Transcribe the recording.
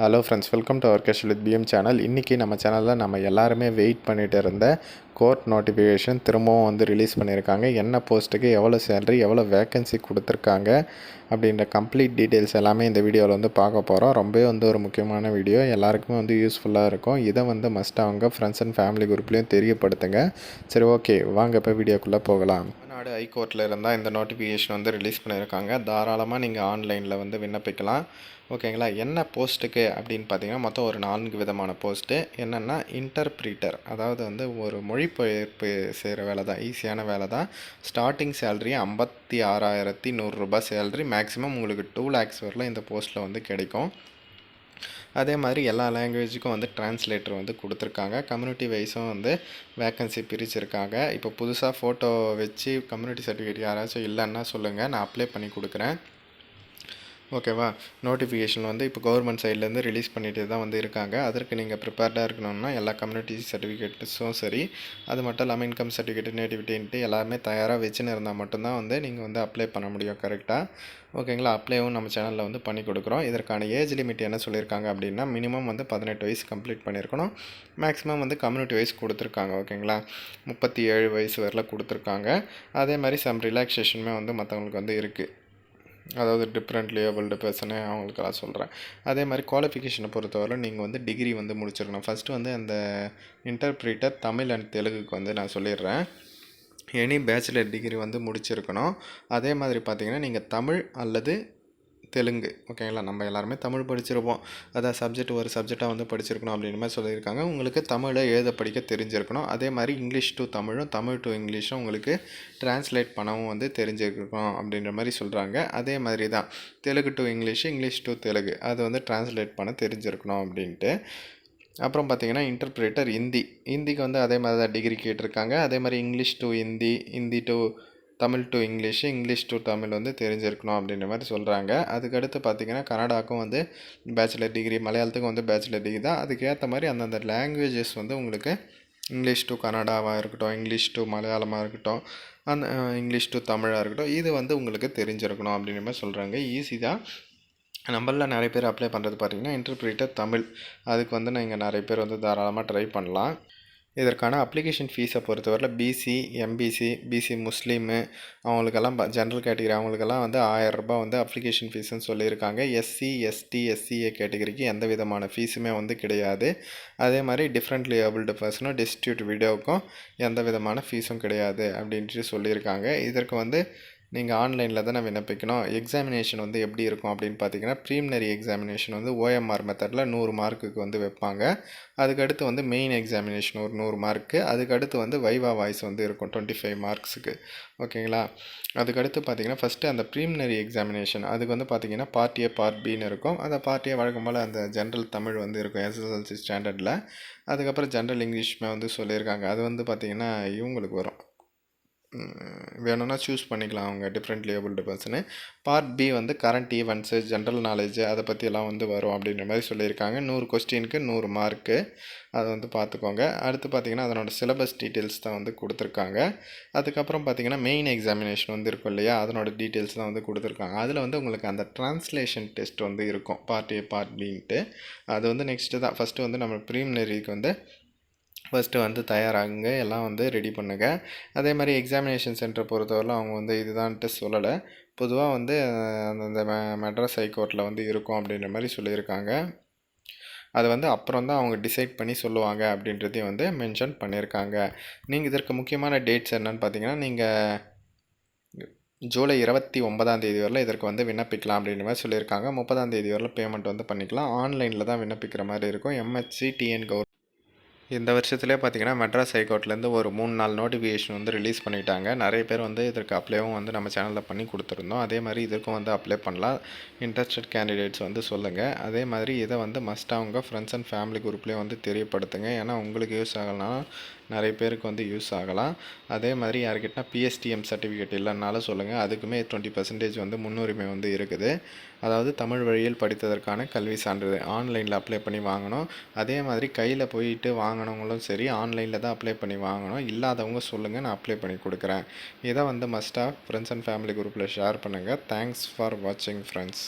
Hello friends welcome to our casual with PM channel இன்றைக்கி நம்ம சேனலில் நம்ம எல்லாருமே வெயிட் பண்ணிட்டு இருந்த கோர்ட் நோட்டிஃபிகேஷன் திரும்பவும் வந்து ரிலீஸ் பண்ணியிருக்காங்க. என்ன போஸ்ட்டுக்கு எவ்வளோ சேலரி எவ்வளோ வேக்கன்சி கொடுத்துருக்காங்க அப்படின்ற கம்ப்ளீட் டீட்டெயில்ஸ் எல்லாமே இந்த வீடியோவில் வந்து பார்க்க போகிறோம் ரொம்பவே வந்து ஒரு முக்கியமான வீடியோ எல்லாருக்குமே வந்து யூஸ்ஃபுல்லாக இருக்கும். இதை வந்து மஸ்ட் அவங்க ஃப்ரெண்ட்ஸ் அண்ட் ஃபேமிலி குரூப்லேயும் தெரியப்படுத்துங்க. சரி ஓகே வாங்க இப்போ வீடியோக்குள்ளே போகலாம். தமிழ்நாடு ஹைகோர்ட்டில் இருந்தால் இந்த நோட்டிஃபிகேஷன் வந்து ரிலீஸ் பண்ணியிருக்காங்க. தாராளமாக நீங்கள் ஆன்லைனில் வந்து விண்ணப்பிக்கலாம். ஓகேங்களா என்ன போஸ்ட்டுக்கு அப்படின்னு பார்த்தீங்கன்னா மொத்தம் ஒரு நான்கு விதமான போஸ்ட்டு என்னென்னா இன்டர்பிரிட்டர் அதாவது வந்து ஒரு மொழிபெயர்ப்பு செய்கிற வேலை தான் ஈஸியான வேலை தான் ஸ்டார்டிங் சேலரி ஐம்பத்தி ஆறாயிரத்தி நூறுரூபா சேலரி மேக்ஸிமம் உங்களுக்கு டூ லேக்ஸ் வரல இந்த போஸ்ட்டில் வந்து கிடைக்கும். அதே மாதிரி எல்லா லாங்குவேஜுக்கும் வந்து டிரான்ஸ்லேட்டர் வந்து கொடுத்துருக்காங்க. கம்யூனிட்டி வைஸும் வந்து வேக்கன்சி பிரிச்சிருக்காங்க. இப்போ புதுசாக ஃபோட்டோ வச்சு கம்யூனிட்டி சர்டிஃபிகேட் யாராச்சும் இல்லைன்னா சொல்லுங்கள் நான் அப்ளை பண்ணி கொடுக்குறேன். ஓகேவா? நோட்டிஃபிகேஷன் வந்து இப்போ கவர்மெண்ட் சைட்லேருந்து ரிலீஸ் பண்ணிட்டு தான் வந்து இருக்காங்க. அதற்கு நீங்கள் ப்ரிப்பேர்டாக இருக்கணும்னா எல்லா கம்யூனிட்டி சர்டிஃபிகேட்ஸும் சரி. அது மட்டும் இல்லாமல் இன்கம் சர்டிஃபிகேட் நேட்டிவிட்டின்ட்டு எல்லாமே தயாராக வச்சுன்னு இருந்தால் மட்டும்தான் வந்து நீங்கள் வந்து அப்ளை பண்ண முடியும் கரெக்டாக ஓகேங்களா? அப்ளைவும் நம்ம சேனலில் வந்து பண்ணி கொடுக்குறோம். இதற்கான ஏஜ் லிமிட் என்ன சொல்லியிருக்காங்க அப்படின்னா மினிமம் வந்து பதினெட்டு வயசு கம்ப்ளீட் பண்ணியிருக்கணும். மேக்ஸிமம் வந்து கம்யூனிட்டி வைஸ் கொடுத்துருக்காங்க ஓகேங்களா? முப்பத்தி ஏழு வயசு வரல கொடுத்துருக்காங்க. அதே மாதிரி சம் ரிலாக்ஸேஷனுமே வந்து மற்றவங்களுக்கு வந்து இருக்குது அதாவது டிஃப்ரெண்ட் ஏபிள்டு பர்சனு அவங்களுக்கெல்லாம் சொல்கிறேன் அதே மாதிரி குவாலிஃபிகேஷனை பொறுத்தவரை நீங்கள் வந்து டிகிரி வந்து முடிச்சிருக்கணும். ஃபஸ்ட்டு வந்து அந்த இன்டர்ப்ரீட்டர் தமிழ் அண்ட் தெலுங்குக்கு வந்து நான் சொல்லிடுறேன். எனி பேச்சுலர் டிகிரி வந்து முடிச்சிருக்கணும். அதே மாதிரி பார்த்தீங்கன்னா நீங்கள் தமிழ் அல்லது தெலுங்கு ஓகேங்களா நம்ம எல்லாருமே தமிழ் படிச்சிருப்போம். அதான் சப்ஜெக்ட் ஒரு சப்ஜெக்டாக வந்து படிச்சிருக்கணும் அப்படின்னு மாதிரி சொல்லியிருக்காங்க. உங்களுக்கு தமிழை எழுத படிக்க தெரிஞ்சிருக்கணும். அதே மாதிரி இங்கிலீஷ் டு தமிழும் தமிழ் டு இங்கிலீஷும் உங்களுக்கு டிரான்ஸ்லேட் பண்ணவும் வந்து தெரிஞ்சிருக்கணும் அப்படின்ற மாதிரி சொல்கிறாங்க அதே மாதிரி தான் Telugu to English English to Telugu அது வந்து டிரான்ஸ்லேட் பண்ண தெரிஞ்சிருக்கணும் அப்படின்ட்டு. அப்புறம் பார்த்தீங்கன்னா இன்டர்பிரேட்டர் ஹிந்தி ஹிந்திக்கு வந்து அதே மாதிரி தான் டிகிரி கேட்டிருக்காங்க. அதே மாதிரி English to Hindi Hindi to Tamil to English English to Tamil வந்து தெரிஞ்சிருக்கணும் அப்படின்ற மாதிரி சொல்கிறாங்க அதுக்கடுத்து பார்த்திங்கன்னா கன்னடாவுக்கும் வந்து பேச்சுலர் டிகிரி மலையாளத்துக்கும் வந்து பேச்சுலர் டிகிரி தான். அதுக்கேற்ற மாதிரி அந்தந்த லாங்குவேஜஸ் வந்து உங்களுக்கு இங்கிலீஷ் டு கன்னடாவாக இருக்கட்டும் இங்கிலீஷ் டு மலையாளமாக இருக்கட்டும் அந்த இங்கிலீஷ் டு தமிழாக இருக்கட்டும் இது வந்து உங்களுக்கு தெரிஞ்சிருக்கணும் அப்படின்ற மாதிரி சொல்கிறாங்க ஈஸி தான். நம்மளில் நிறைய பேர் அப்ளை பண்ணுறது பார்த்திங்கன்னா இன்டர்பிரேட்டர் தமிழ். அதுக்கு வந்து நான் இங்கே நிறைய பேர் வந்து தாராளமாக ட்ரை பண்ணலாம். இதற்கான அப்ளிகேஷன் ஃபீஸை பொறுத்தவரையில் பிசி எம்பிசி பிசி முஸ்லீமு அவங்களுக்கெல்லாம் ஜென்ரல் கேட்டகரி அவங்களுக்கெல்லாம் வந்து ஆயரரூபா வந்து அப்ளிகேஷன் ஃபீஸுன்னு சொல்லியிருக்காங்க. எஸ்சி எஸ்டி எஸ்சிஏ கேட்டகரிக்கு எந்த விதமான ஃபீஸுமே வந்து கிடையாது. அதே மாதிரி டிஃப்ரெண்ட்லி ஏபிள்டு பர்சனும் டிஸ்ட்ரிபியூட் வீடியோவுக்கும் எந்த விதமான ஃபீஸும் கிடையாது அப்படின்ட்டு சொல்லியிருக்காங்க. இதற்கு வந்து நீங்கள் ஆன்லைனில் தானே விண்ணப்பிக்கணும். எக்ஸாமினேஷன் வந்து எப்படி இருக்கும் அப்படின்னு பார்த்தீங்கன்னா ப்ரீமினரி எக்ஸாமினேஷன் வந்து ஓஎம்ஆர் மெத்தடில் நூறு மார்க்குக்கு வந்து வைப்பாங்க. அதுக்கடுத்து வந்து மெயின் எக்ஸாமினேஷன் ஒரு நூறு மார்க்கு அதுக்கடுத்து வந்து வைவா வாய்ஸ் வந்து இருக்கும் டுவெண்ட்டி ஃபைவ் மார்க்ஸுக்கு ஓகேங்களா அதுக்கடுத்து பார்த்தீங்கன்னா ஃபஸ்ட்டு அந்த ப்ரீமினரி எக்ஸாமினேஷன் அதுக்கு வந்து பார்த்தீங்கன்னா பார்ட் ஏ பார்ட் பின்னு இருக்கும். அந்த பார்ட் ஏ வழக்கம் போல் அந்த ஜென்ரல் தமிழ் வந்து இருக்கும் எஸ்எஸ்எல்சி ஸ்டாண்டர்டில் அதுக்கப்புறம் ஜென்ரல் இங்கிலீஷுமே வந்து சொல்லியிருக்காங்க. அது வந்து பார்த்திங்கன்னா இவங்களுக்கு வரும். வேணும்னா சூஸ் பண்ணிக்கலாம் அவங்க different labelled person part B வந்து கரண்ட் ஈவெண்ட்ஸு ஜென்ரல் நாலேஜ் அதை பற்றியெல்லாம் வந்து வரும் அப்படின்ற மாதிரி சொல்லியிருக்காங்க. நூறு கொஸ்டினுக்கு நூறு மார்க்கு அதை வந்து பார்த்துக்கோங்க அடுத்து பார்த்திங்கன்னா அதனோட சிலபஸ் டீட்டெயில்ஸ் தான் வந்து கொடுத்துருக்காங்க. அதுக்கப்புறம் பார்த்திங்கன்னா மெயின் எக்ஸாமினேஷன் வந்து இருக்கும் இல்லையா? அதனோட டீட்டெயில்ஸ் தான் வந்து கொடுத்துருக்காங்க. அதில் வந்து உங்களுக்கு அந்த ட்ரான்ஸ்லேஷன் டெஸ்ட் வந்து இருக்கும். பார்ட் ஏ பார்ட் பின்ட்டு அது வந்து நெக்ஸ்ட்டு தான். ஃபஸ்ட்டு வந்து நம்ம ப்ரீமினரிக்கு வந்து ஃபஸ்ட்டு வந்து தயாராகுங்க எல்லாம் வந்து ரெடி பண்ணுங்கள் அதே மாதிரி எக்ஸாமினேஷன் சென்டர் பொறுத்தவரையில் அவங்க வந்து இதுதான்ட்டு சொல்லலை. பொதுவாக வந்து அந்த மெட்ராஸ் ஹைகோர்ட்டில் வந்து இருக்கும் அப்படின்ற மாதிரி சொல்லியிருக்காங்க. அது வந்து அப்புறம் தான் அவங்க டிசைட் பண்ணி சொல்லுவாங்க அப்படின்றதையும் வந்து மென்ஷன் பண்ணியிருக்காங்க. நீங்கள் இதற்கு முக்கியமான டேட்ஸ் என்னன்னு பார்த்தீங்கன்னா நீங்கள் ஜூலை இருபத்தி ஒன்பதாம் தேதி வரல இதற்கு வந்து விண்ணப்பிக்கலாம் அப்படின்ற மாதிரி சொல்லியிருக்காங்க. முப்பதாம் தேதி வரல பேமெண்ட் வந்து பண்ணிக்கலாம். ஆன்லைனில் தான் விண்ணப்பிக்கிற மாதிரி இருக்கும். எம்ஹெச்சி டிஎன் கவர் இந்த வருஷத்துலேயே பார்த்தீங்கன்னா மெட்ராஸ் ஹைகோர்ட்லேருந்து ஒரு மூணு நாள் நோட்டிஃபிகேஷன் வந்து ரிலீஸ் பண்ணிட்டாங்க. நிறைய பேர் வந்து இதற்கு அப்ளைவும் வந்து நம்ம சேனலில் பண்ணி கொடுத்துருந்தோம். அதே மாதிரி இதற்கும் வந்து அப்ளை பண்ணலாம். இன்ட்ரெஸ்டட் கேண்டிடேட்ஸ் வந்து சொல்லுங்கள் அதே மாதிரி இதை வந்து மஸ்ட் அவங்க ஃப்ரெண்ட்ஸ் அண்ட் ஃபேமிலி குரூப்லேயே வந்து தெரியப்படுத்துங்க. ஏன்னா உங்களுக்கு யூஸ் ஆகலாம் நிறைய பேருக்கு வந்து யூஸ் ஆகலாம். அதே மாதிரி யாருக்கிட்டனா பிஎஸ்டிஎம் சர்டிஃபிகேட் இல்லைனாலும் சொல்லுங்கள் அதுக்குமே டுவெண்ட்டி பர்சன்டேஜ் வந்து முன்னுரிமை வந்து இருக்குது. அதாவது தமிழ் வழியில் படித்ததற்கான கல்வி சான்றிதழ் ஆன்லைனில் அப்ளை பண்ணி வாங்கணும். அதே மாதிரி கையில் போயிட்டு வாங்கினவங்களும் சரி ஆன்லைனில் தான் அப்ளை பண்ணி வாங்கணும். இல்லாதவங்க சொல்லுங்கள் நான் அப்ளை பண்ணி கொடுக்குறேன். இதை வந்து மஸ்ட்டாக ஃப்ரெண்ட்ஸ் அண்ட் ஃபேமிலி குரூப்பில் ஷேர் பண்ணுங்கள் தேங்க்ஸ் ஃபார் வாட்சிங் ஃப்ரெண்ட்ஸ்